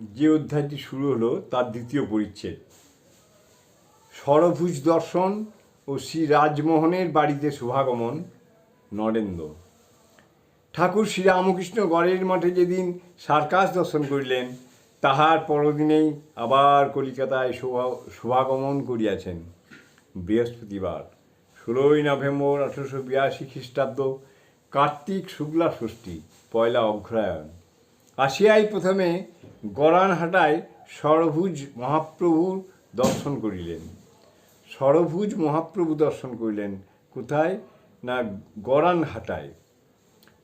যে অধ্যায়টি শুরু হলো, তার দ্বিতীয় পরিচ্ছেদ। ষড়ভুজ দর্শন ও শ্রী রাজমোহনের বাড়িতে শুভাগমন, নরেন্দ্র। ঠাকুর শ্রীরামকৃষ্ণ গড়ের মঠে যেদিন সার্কাস দর্শন করিলেন, তাহার পরদিনেই আবার কলিকাতায় শোভা, শুভাগমন করিয়াছেন। বৃহস্পতিবার, ষোলোই নভেম্বর আঠেরোশো বিরাশি খ্রিস্টাব্দ, কার্তিক শুক্লা ষষ্ঠী, পয়লা অগ্রহায়ণ আসিয়াই প্রথমে গরানহাটায় সরভুজ মহাপ্রভুর দর্শন করিলেন। সরভুজ মহাপ্রভু দর্শন করিলেন। কোথায়? না গরানহাটায়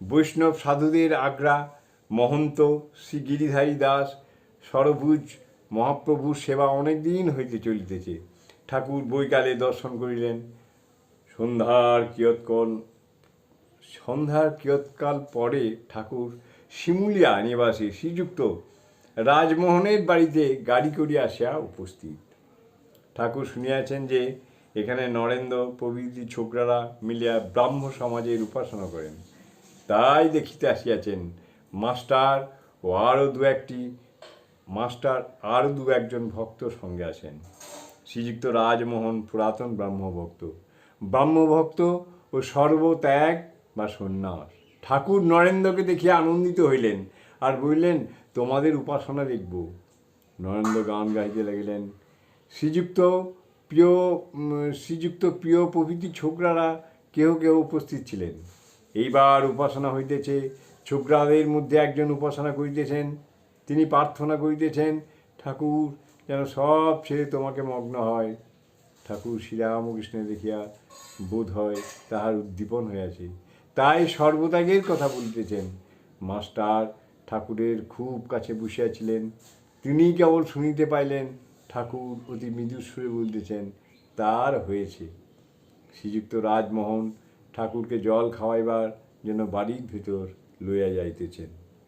বৈষ্ণব সাধুদের আগ্রা, মহন্ত শ্রী গিরিধারী দাস সরভুজ মহাপ্রভুর সেবা অনেক দিন হইতে চলিতেছে। ঠাকুর বৈকালে দর্শন করিলেন। সন্ধ্যার কিয়ৎকল, সন্ধ্যার কিয়ৎকাল পরে ঠাকুর শিমুলিয়া নিবাসী শ্রীযুক্ত রাজমোহনের বাড়িতে গাড়ি করিয়া আসিয়া উপস্থিত। ঠাকুর শুনিয়াছেন যে এখানে নরেন্দ্র প্রভৃতি ছোকরারা মিলিয়া ব্রাহ্ম সমাজের উপাসনা করেন। তাই দেখিতে আসিয়াছেন, মাস্টার ও আরও দু একটি, মাস্টার আরও দু একজন ভক্ত সঙ্গে আছেন। শ্রীযুক্ত রাজমোহন পুরাতন ব্রাহ্মভক্ত। ব্রাহ্মভক্ত ও সর্বত্যাগ বা সন্ন্যাস। ঠাকুর নরেন্দ্রকে দেখিয়া আনন্দিত হইলেন আর বললেন, তোমাদের উপাসনা দেখব। নরেন্দ্র গান গাইতে লাগিলেন। শ্রীযুক্ত প্রিয় শ্রীযুক্ত প্রিয় প্রভৃতি ছোকরারা কেউ কেউ উপস্থিত ছিলেন। এইবার উপাসনা হইতেছে। ছোকরাদের মধ্যে একজন উপাসনা করিতেছেন। তিনি প্রার্থনা করিতেছেন, ঠাকুর, যেন সব ছেড়ে তোমাকে মগ্ন হয়। ঠাকুর শ্রীরামকৃষ্ণ দেখিয়া বোধ হয় তাহার উদ্দীপন হইয়াছে। তাই সর্বত্যাগের কথা বলিতেছেন। মাস্টার ঠাকুরের খুব কাছে বসিয়াছিলেন। তিনি কেবল শুনিতে পাইলেন, ঠাকুর অতি মৃদুস্বরে সুরে বলতেছেন, তার হয়েছে। শ্রীযুক্ত রাজমোহন ঠাকুরকে জল খাওয়াইবার জন্য বাড়ির ভিতর লইয়া যাইতেছেন।